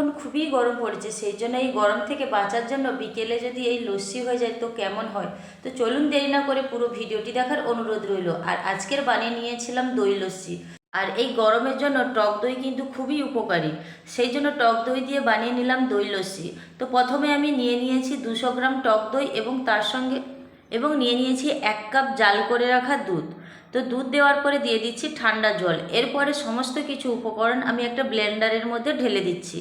এখন খুবই গরম পড়েছে, সেই জন্য এই গরম থেকে বাঁচার জন্য বিকেলে যদি এই লস্যি হয়ে যায় তো কেমন হয়? তো চলুন দেরি না করে পুরো ভিডিওটি দেখার অনুরোধ রইল। আর আজকের বানিয়ে নিয়েছিলাম দই লস্যি। আর এই গরমের জন্য টক দই কিন্তু খুবই উপকারী। সেই জন্য টক দই দিয়ে বানিয়ে নিলাম দই লস্যি। তো প্রথমে আমি নিয়ে নিয়েছি দুশো গ্রাম টক দই এবং তার সঙ্গে, এবং নিয়ে নিয়েছি এক কাপ জাল করে রাখা দুধ। তো দুধ দেওয়ার পরে দিয়ে দিচ্ছি ঠান্ডা জল। এরপরে সমস্ত কিছু উপকরণ আমি একটা ব্লেন্ডারের মধ্যে ঢেলে দিচ্ছি।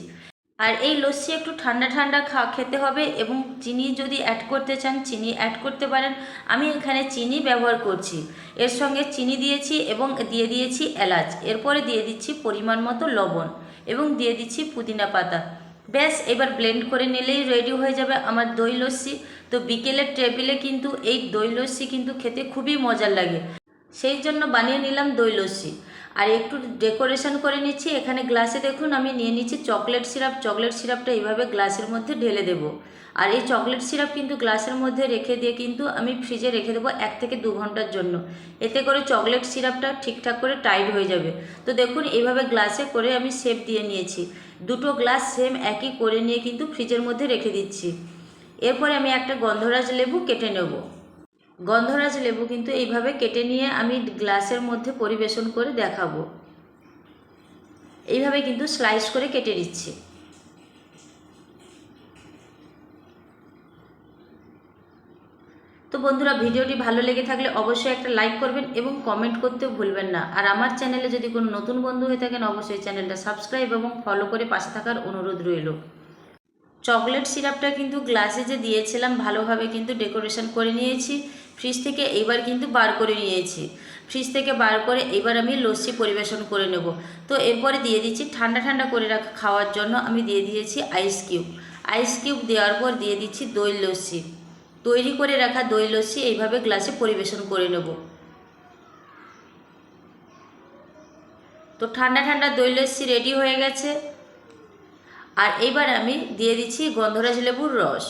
আর এই লস্যি একটু ঠান্ডা ঠান্ডা খা, খেতে হবে এবং চিনি যদি অ্যাড করতে চান, চিনি অ্যাড করতে পারেন। আমি এখানে চিনি ব্যবহার করছি। এর সঙ্গে চিনি দিয়েছি এবং দিয়ে দিয়েছি এলাচ। এরপরে দিয়ে দিচ্ছি পরিমাণ মতো লবণ এবং দিয়ে দিচ্ছি পুদিনা পাতা। ব্যাস, এবার ব্লেন্ড করে নিলেই রেডি হয়ে যাবে আমার দই লস্যি। তো বিকেলের টেবিলে কিন্তু এই দই লস্যি কিন্তু খেতে খুবই মজার লাগে। সেই জন্য বানিয়ে নিলাম দই লস্যি। আর একটু ডেকোরেশন করে নিচ্ছি। এখানে গ্লাসে দেখুন, আমি নিয়ে নিচ্ছি চকলেট সিরাপ চকলেট সিরাপটা এইভাবে গ্লাসের মধ্যে ঢেলে দেব। আর এই চকলেট সিরাপ কিন্তু গ্লাসের মধ্যে রেখে দিয়ে কিন্তু আমি ফ্রিজে রেখে দেবো এক থেকে দু ঘণ্টার জন্য। এতে করে চকলেট সিরাপটা ঠিকঠাক করে টাইট হয়ে যাবে। তো দেখুন, এইভাবে গ্লাসে করে আমি শেপ দিয়ে নিয়েছি। দুটো গ্লাস সেম একই করে নিয়ে কিন্তু ফ্রিজের মধ্যে রেখে দিচ্ছি। এরপরে আমি একটা গন্ধরাজ লেবু কেটে নেব। গন্ধরাজ লেবু কিন্তু এইভাবে কেটে নিয়ে আমি গ্লাসের মধ্যে পরিবেশন করে দেখাবো। এইভাবে কিন্তু স্লাইস করে কেটে নিচ্ছি। তো বন্ধুরা, ভিডিওটি ভালো লেগে থাকলে অবশ্যই একটা লাইক করবেন এবং কমেন্ট করতেও ভুলবেন না। আর আমার চ্যানেলে যদি কোনো নতুন বন্ধু হয়ে থাকেন, অবশ্যই চ্যানেলটা সাবস্ক্রাইব এবং ফলো করে পাশে থাকার অনুরোধ রইল। চকলেট সিরাপটা কিন্তু গ্লাসে যে দিয়েছিলাম, ভালোভাবে কিন্তু ডেকোরেশন করে নিয়েছি। ফ্রিজ থেকে এইবার কিন্তু বার করে নিয়েছি। ফ্রিজ থেকে বার করে এবার আমি লস্যি পরিবেশন করে নেব। তো এরপরে দিয়ে দিচ্ছি ঠান্ডা ঠান্ডা করে রাখা খাওয়ার জন্য আমি দিয়ে দিয়েছি আইস কিউব আইস কিউব দেওয়ার পর দিয়ে দিচ্ছি দই লস্যি। তৈরি করে রাখা দই লস্যি এইভাবে গ্লাসে পরিবেশন করে নেব। তো ঠান্ডা ঠান্ডা দই লস্যি রেডি হয়ে গেছে। আর এইবার আমি দিয়ে দিচ্ছি গন্ধরাজ লেবুর রস।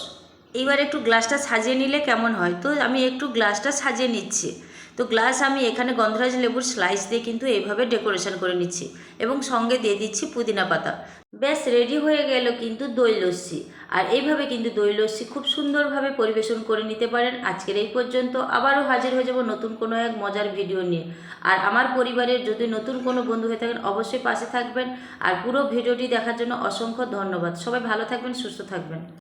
এইবার একটু গ্লাসটা সাজিয়ে নিলে কেমন হয়? তো আমি একটু গ্লাসটা সাজিয়ে নিচ্ছি। তো গ্লাস আমি এখানে গন্ধরাজ লেবুর স্লাইস দিয়ে কিন্তু এইভাবে ডেকোরেশন করে নিচ্ছি এবং সঙ্গে দিয়ে দিচ্ছি পুদিনা পাতা। ব্যাস রেডি হয়ে গেল কিন্তু দই লস্যি আর এইভাবে কিন্তু দই লস্যি খুব সুন্দরভাবে পরিবেশন করে নিতে পারেন। আজকের এই পর্যন্ত আবারও হাজির হয়ে যাব নতুন কোনো এক মজার ভিডিও নিয়ে। আর আমার পরিবারের যদি নতুন কোনো বন্ধু হয়ে থাকেন, অবশ্যই পাশে থাকবেন। আর পুরো ভিডিওটি দেখার জন্য অসংখ্য ধন্যবাদ। সবাই ভালো থাকবেন, সুস্থ থাকবেন।